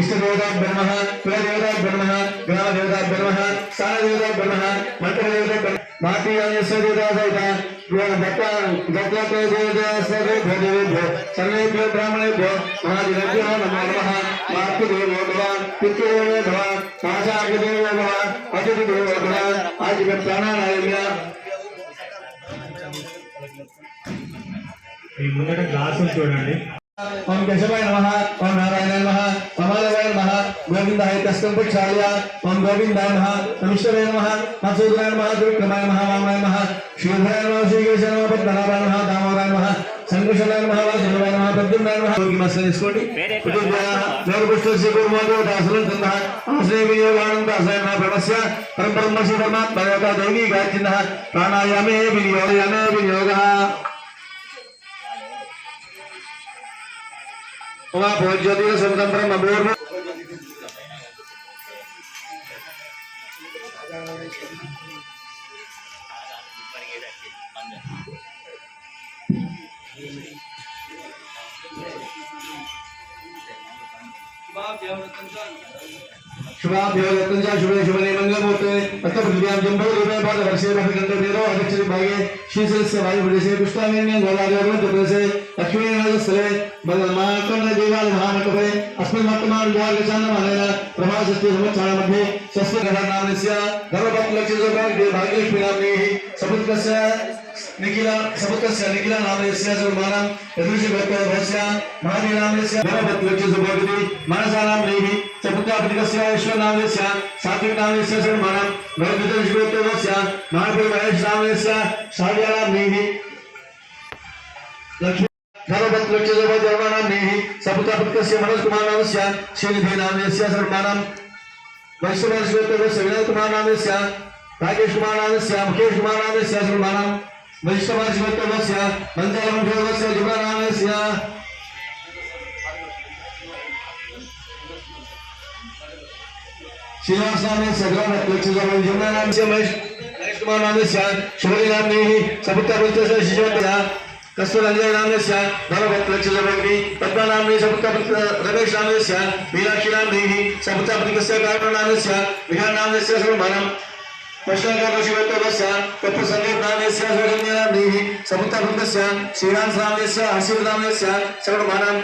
ఇష్టదేవత బ్రహ్మ కులదేవత బ్రహ్మ గ్రామదేవత బ్రహ్మ స్థానదేవత బ్రహ్మ మంత్రదేవత బ్రహ్మ మాతృయాన్యస్వ సర్వేభ్యో బ్రాహ్మణేభ్యో మహాదివ్యో నమో నమః మాతృదేవో భవ పితృదేవో భవ సాక్షాగ్రదేవో భవ అతిథిదేవో భవ ఆదివ్య ప్రాణానాయమ్య. ఈ ముందట గ్లాసులు చూడండి. ओम केशवाय नमः ओम नारायणाय नमः कमलवाय नमः गोविन्दाय कष्टं प्रक्षालय ओम गोविन्दाय नमः ईश्वराय नमः मत्सूदाय नमः त्रिविक्रमाय नमः वामाय नमः श्रीधराय नमः श्रीकेशाय नमः पद्मनाभाय नमः दामोदराय नमः संकृष्णाय नमः वासुदेवाय नमः प्रद्युम्नाय नमः योगी मस्तन इसकोटी कुतुब्याः ज़ोर पुष्ट से कुर्मोदो दासलन चंदः आश्रय वियोगानंद आश्रय नमः प्रणस्य परम परम श्री परमात्मा देवी गायचिन्ह प्राणायामे वियोगायामे उहाँ स्वतंत्र मबूर बाप यार तुम जान शुभाभ्योगतञ्च शुभे शुभने मङ्गलमूर्ते रक्तपृथिव्यां जम्बोदरूपे पादवर्षे पठिकण्ठभेदो अध्यक्षभागे श्रीशलस्य वायुप्रदेशे पुष्पामेन्यं गोलादेवप्रदेशे लक्ष्मीनाथस्थले महाकर्णदेवालमहानकपे अस्मिन् वर्तमानविभागशान्तमानेन प्रभाषस्ति संवत्सरमध्ये स्वस्य ग्रहणामनस्य गर्भपत्लक्ष्मीभाग्यलक्ष्मीनाम्नेः सपुत्रस्य निखिला सबकस्य निखिला नामस्य सुरमाना यदुषि भक्तवस्य महादेव नामस्य नरभद्रस्य सुभगति मनसानां देवी सबका अपनिकस्य ईश्वर नामस्य सात्विक नामस्य सुरमाना भगवतस्य भक्तवस्य महादेव वैश नामस्य साध्यानां देवी, लक्ष्मी नरभद्रस्य सुभगति देवी सबका अपनिकस्य मनस कुमार नामस्य श्रीधि नामस्य सुरमाना वैश्वनाथ शिवत्व सविनय कुमार नामस्य राकेश कुमार नामस्य मुकेश कुमार नामस्य सुरमाना वैश्वशिवत्वस्य मन्त्रवंशोऽस्य जुगरामस्य श्रीवासनामस्य ग्रहणत्वक्षुगमयुमनामस्य महेशकुमारनामस्य शुभदिनाम्नैः सपुत्रपुत्रस्य शिशुवत्या कस्तूरञ्जयनामस्य धर्मवत्वक्षुगमग्नि पद्मनाम्नि सपुत्रपुत्र रमेशनामस्य मीनाक्षीनाम्नैः सपुत्रपुत्रस्य कारणनामस्य विहारनामस्य सर्वमानम् మహేష్ మహేష్ కుమార్ నామస్య శివరి నామ్ని సపుత్రపుత్రస్య శిశువత్య కస్తూర్ అంజయ్ నామస్య ధనభక్త లక్ష్మీ పద్మ నామ్ని సపుత్రపుత్ర రమేష్ నామస్య మీనాక్షి నామ్ని సపుత్రపుత్రస్య కారణ నామస్య విహాన్ నామస్య సర్వమానం कृष्णकाशिवत्तवस्य तत्त्वसङ्गीतनामस्य स्वगम्यनाम्नीः समुत्तभक्तस्य श्रीरामस्वाम्यस्य हर्षिवनामस्य सर्वमानं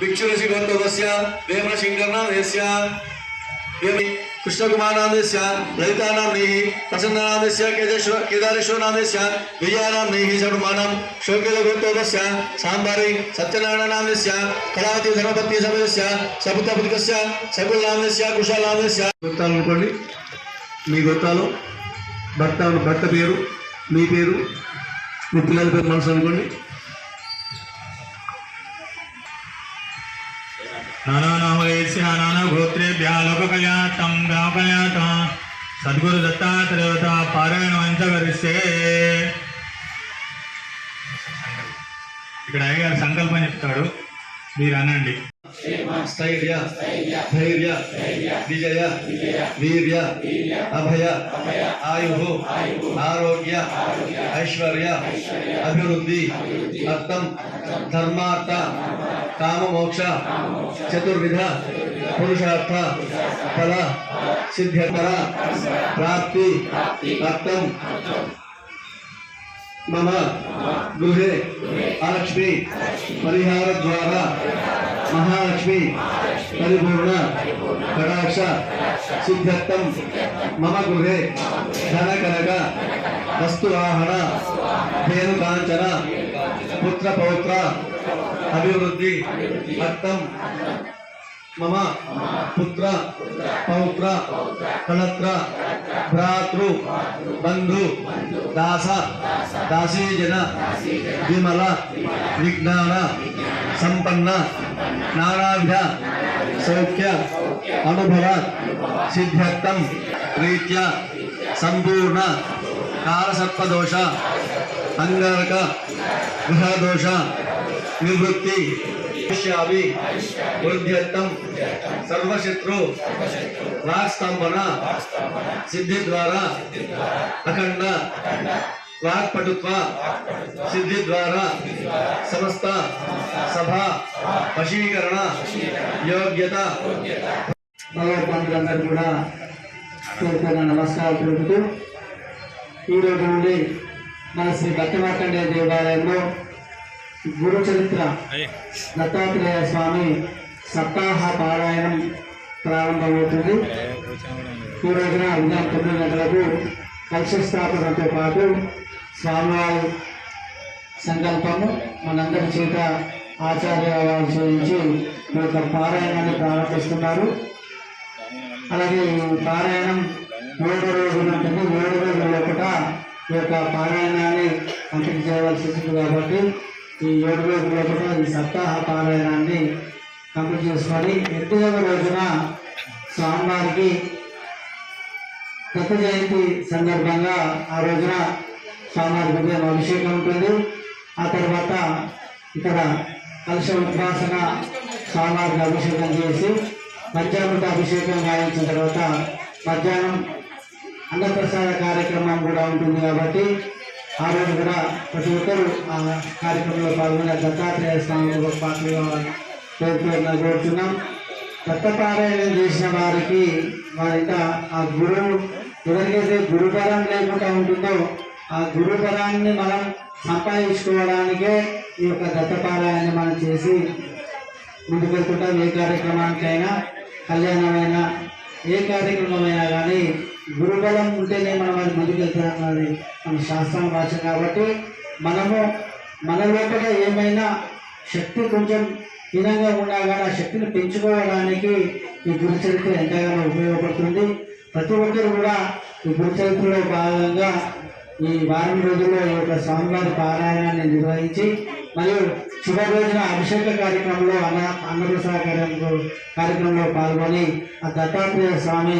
भिक्षुऋषिगोत्तवस्य वेमनशिङ्करनामस्य कृष्णकुमारनामस्य ललितानाम्नीः प्रसन्ननामस्य केदेश्वर केदारेश्वरनामस्य विजयानाम्नीः सर्वमानं शोकिलगोत्तवस्य साम्बारि सत्यनारायणनामस्य कलावती धर्मपत्नी समयस्य सपुत्रपुत्रस्य सकुलनामस्य कुशलनामस्य అనుకోండి మీ గొత్తాలు భర్త భర్త పేరు మీ పేరు మీ పిల్లల పేరు మనసు అనుకోండి. నానా నామలేస్య నానా సద్గురు దత్తాత్రేయత పారాయణ వంచగరిస్తే ఇక్కడ అయ్యగారు సంకల్పం చెప్తాడు. మీరు అనండి. స్థైర్య ధైర్య విజయ వీర్య అభయ ఆయు ఆరోగ్య ఐశ్వర్య అభివృద్ధి అర్థం ధర్మార్థ కామమోక్ష చతుర్విధ పురుషార్థ ఫల సిద్ధ్యకర ప్రాప్తి అర్థం मम गृहे अलक्ष्मी परिहारद्वारा महालक्ष्मी परिपूर्ण कटाक्ष सिद्धत्तम मम गृहे धनकनक वस्तुवाहन धेनुकाञ्चन पुत्रपौत्र अभिवृद्धि भक्तम् मम, पुत्र, पौत्र, कलत्र, भ्रातृ, बंधु, दास, दासीजन, विमल, विज्ञान संपन्न नानाभ्य सौख्य, अनुभव सिद्ध्यर्थम रीत्या संपूर्ण कालसर्पदोष अंगारक गृहदोष, निवृत्ति భవిష్యామి వృద్ధ్యర్థం. సర్వశత్రు. వాక్స్తంభన సిద్ధి ద్వారా అఖండ. వాక్పటుత్వ సిద్ధి ద్వారా సమస్త. సభ. వశీకరణ. యోగ్యత. కూడా కోరుకున్న నమస్కారం తెలుపుతూ ఈ రోజు నుండి మన శ్రీ భక్తమార్కండేయ దేవాలయంలో గురు చరిత్ర దత్తాత్రేయ స్వామి సప్తాహ పారాయణం ప్రారంభమవుతుంది. ఈ రోజున ఉదయం తొమ్మిది గంటలకు కలశ స్థాపనతో పాటు స్వామివారి సంకల్పము మనందరి చేత ఆచార్య వారు చేయించి ఈ యొక్క పారాయణాన్ని ప్రారంభిస్తున్నారు. అలాగే ఈ పారాయణం ఏడు రోజులు ఉంటుంది. ఏడు రోజుల లోపల ఈ యొక్క పారాయణాన్ని కంప్లీట్ చేయవలసి ఉంటుంది కాబట్టి ఈ ఏడు రోజుల రోజున ఈ సప్తాహ పారాయణాన్ని కంప్లీట్ చేసుకొని ఎనిమిదవ రోజున స్వామివారికి దత్త జయంతి సందర్భంగా ఆ రోజున స్వామివారి ఉదయం అభిషేకం ఉంటుంది. ఆ తర్వాత ఇక్కడ కలుష ఉద్వాసన స్వామివారికి అభిషేకం చేసి మధ్యాహ్నం అభిషేకం గాయించిన తర్వాత మధ్యాహ్నం అన్నప్రసాద కార్యక్రమం కూడా ఉంటుంది కాబట్టి ఆ రోజు కూడా ప్రతి ఒక్కరూ ఆ కార్యక్రమంలో పాల్గొని దత్తాత్రేయ స్వామి పాటలు పేరు కోరుతున్నాం. దత్తపారాయణం చేసిన వారికి వారింట ఆ గురువు ఎవరికైతే గురుపరం లేకుండా ఉంటుందో ఆ గురుపరాన్ని మనం సంపాదించుకోవడానికే ఈ యొక్క దత్తపారాయణ మనం చేసి ముందుకెళ్తుంటాం. ఏ కార్యక్రమానికైనా కళ్యాణమైనా ఏ కార్యక్రమమైనా కానీ గురుబలం ఉంటేనే మనం అది ముందుకెళ్తాం అది మన శాస్త్రం భాష కాబట్టి మనము మన లోపల ఏమైనా శక్తి కొంచెం హీనంగా ఉన్నా కానీ ఆ శక్తిని పెంచుకోవడానికి ఈ గురుచరిత్ర ఎంతగానో ఉపయోగపడుతుంది. ప్రతి ఒక్కరు కూడా ఈ గురుచరిత్రలో భాగంగా ఈ వారం రోజుల్లో ఈ యొక్క స్వామివారి పారాయణాన్ని నిర్వహించి మరియు చివరి రోజున అభిషేక కార్యక్రమంలో అన్న అన్నప్రసాద కార్యక్రమంలో కార్యక్రమంలో పాల్గొని ఆ దత్తాత్రేయ స్వామి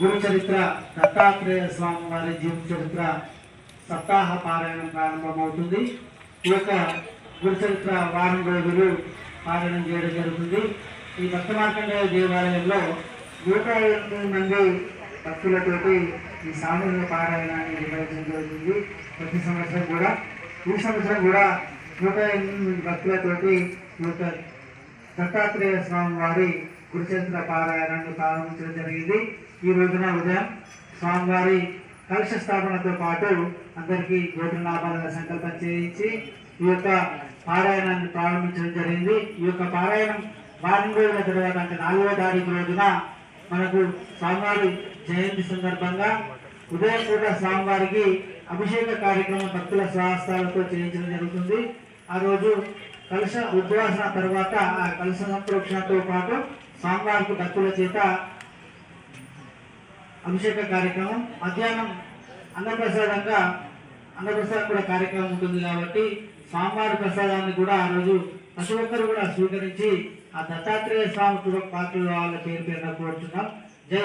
గురు చరిత్ర దత్తాత్రేయ స్వామి వారి జీవిత చరిత్ర సప్తాహ పారాయణం ప్రారంభమవుతుంది. ఈ యొక్క గురు చరిత్ర వారం రోజులు పారాయణం చేయడం జరుగుతుంది. ఈ భక్త దేవాలయంలో నూట ఎనిమిది మంది భక్తులతోటి ఈ సామూహిక పారాయణాన్ని నిర్వహించడం జరుగుతుంది. ప్రతి సంవత్సరం కూడా ఈ సంవత్సరం కూడా నూట ఎనిమిది మంది భక్తులతోటి యొక్క దత్తాత్రేయ స్వామి వారి గురుచరిత్ర పారాయణాన్ని ప్రారంభించడం జరిగింది. ఈ రోజున ఉదయం స్వామివారి కలుష స్థాపనతో పాటు అందరికీ జ్యోతిర్లాభాలుగా సంకల్పం చేయించి ఈ యొక్క పారాయణాన్ని ప్రారంభించడం జరిగింది. ఈ యొక్క పారాయణం వారం రోజుల తర్వాత అంటే నాలుగో తారీఖు రోజున మనకు స్వామివారి జయంతి సందర్భంగా ఉదయం పూట స్వామివారికి అభిషేక కార్యక్రమం భక్తుల స్వహస్తాలతో చేయించడం జరుగుతుంది. ఆ రోజు కలుష ఉద్వాసన తర్వాత ఆ కలుష సంప్రోక్షణతో పాటు స్వామివారికి భక్తుల చేత అభిషేక కార్యక్రమం. మధ్యాహ్నం అన్నప్రసాదంగా అన్నప్రసాదం కూడా కార్యక్రమం ఉంటుంది కాబట్టి స్వామివారి ప్రసాదాన్ని కూడా ఆ రోజు ప్రతి ఒక్కరు కూడా స్వీకరించి ఆ దత్తాత్రేయ స్వామి కూడా పాత్రలు వాళ్ళ పేరు పేరున కోరుతున్నాం జై